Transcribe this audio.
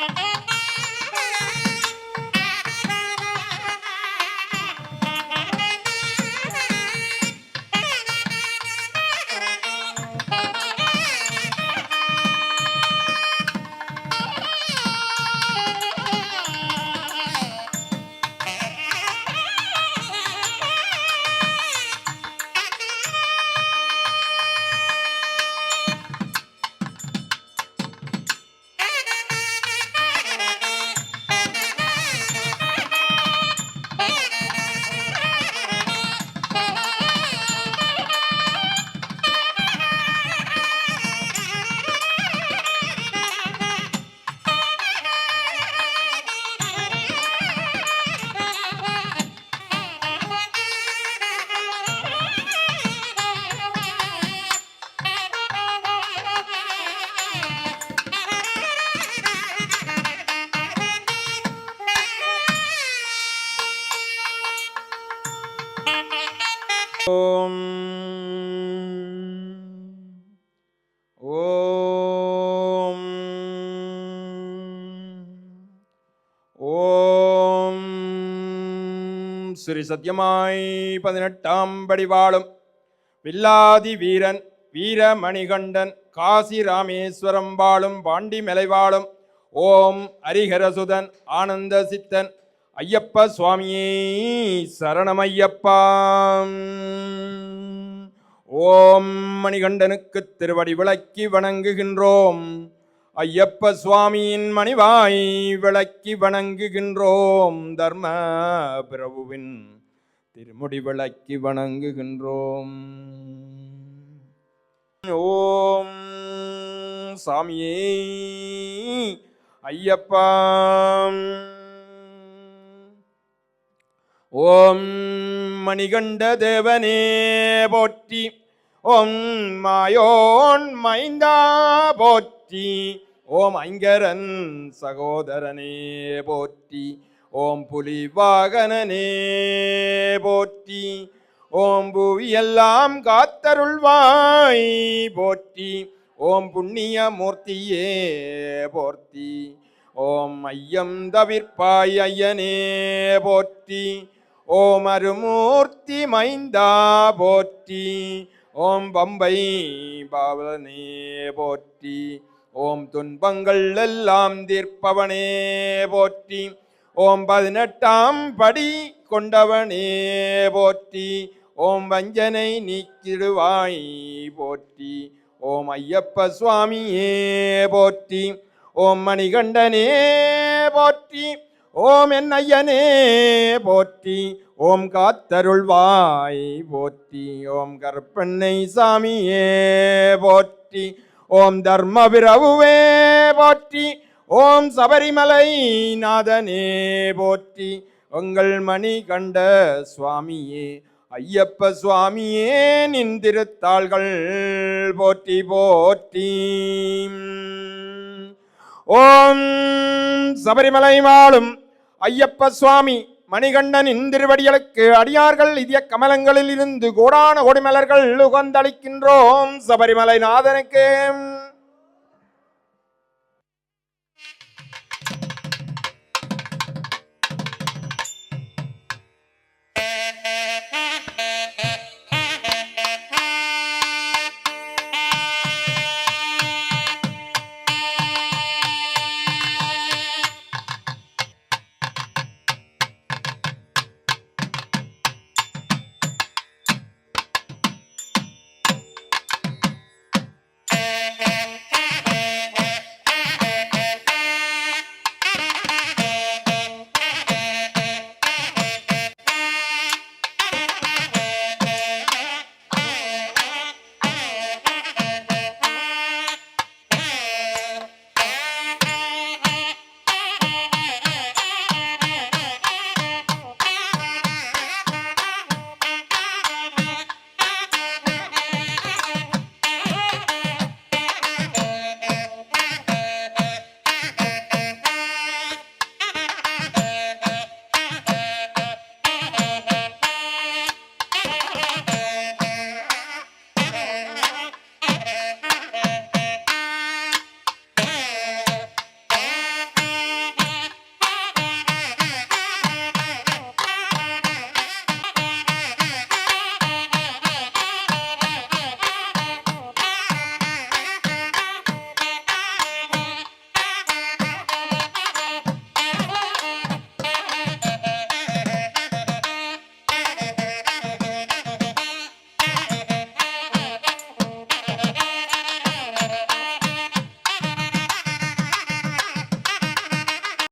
Mm-hmm. ஓம். ஓம். ஓம். ஸ்ரீ சத்யமாய் பதினெட்டாம் படி வாழும் வில்லாதி வீரன் வீரமணிகண்டன் காசி ராமேஸ்வரம் வாழும் பாண்டி மலை வாழும் ஓம் ஹரிஹரசுதன் ஆனந்த சித்தன் ஐயப்ப சுவாமியே சரணமையப்பா. ஓம் மணிகண்டனுக்கு திருவடி விளக்கி வணங்குகின்றோம். ஐயப்ப சுவாமியின் மணிவாய் விளக்கி வணங்குகின்றோம். தர்ம பிரபுவின் திருமுடி விளக்கி வணங்குகின்றோம். ஓம் சாமியே ஐயப்பா. ஓம் மணிகண்ட தேவனே போற்றி. ஓம் மாயோன் மைந்தா போற்றி. ஓம் ஐங்கரன் சகோதரனே போற்றி. ஓம் புலி வாகனனே போற்றி. ஓம் புவியெல்லாம் காத்தருள்வாய் போற்றி. ஓம் புண்ணிய மூர்த்தியே போற்றி. ஓம் ஐயம் தவிர்ப்பாய் ஐயனே போற்றி. ஓம் அருமூர்த்தி மைந்தா போற்றி. ஓம் பம்பை பாவலனே போற்றி. ஓம் துன்பங்கள் எல்லாம் தீர்ப்பவனே போற்றி. ஓம் பதினெட்டாம் படி கொண்டவனே போற்றி. ஓம் வஞ்சனை நீக்கிடுவாய் போற்றி. ஓம் ஐயப்ப சுவாமியே போற்றி. ஓம் மணிகண்டனே போற்றி. ஓம் என் ஐயனே போற்றி ஓம் காத்தருள்வாய் போற்றி ஓம் கற்பண்ணை சாமியே போற்றி ஓம் தர்ம பிரபுவே போற்றி ஓம் சபரிமலை நாதனே போற்றி உங்கள் மணி கண்ட சுவாமியே ஐயப்ப சுவாமியே நின் திருத்தாள்கள் போற்றி போற்றி. ஓம் சபரிமலை வாழும் ஐயப்ப சுவாமி மணிகண்டனின் திருவடிகளுக்கு அடியார்கள் இதய கமலங்களில் இருந்து கோடான கோடிமலர்கள் உகந்தளிக்கின்றோம் சபரிமலை நாதனுக்கு.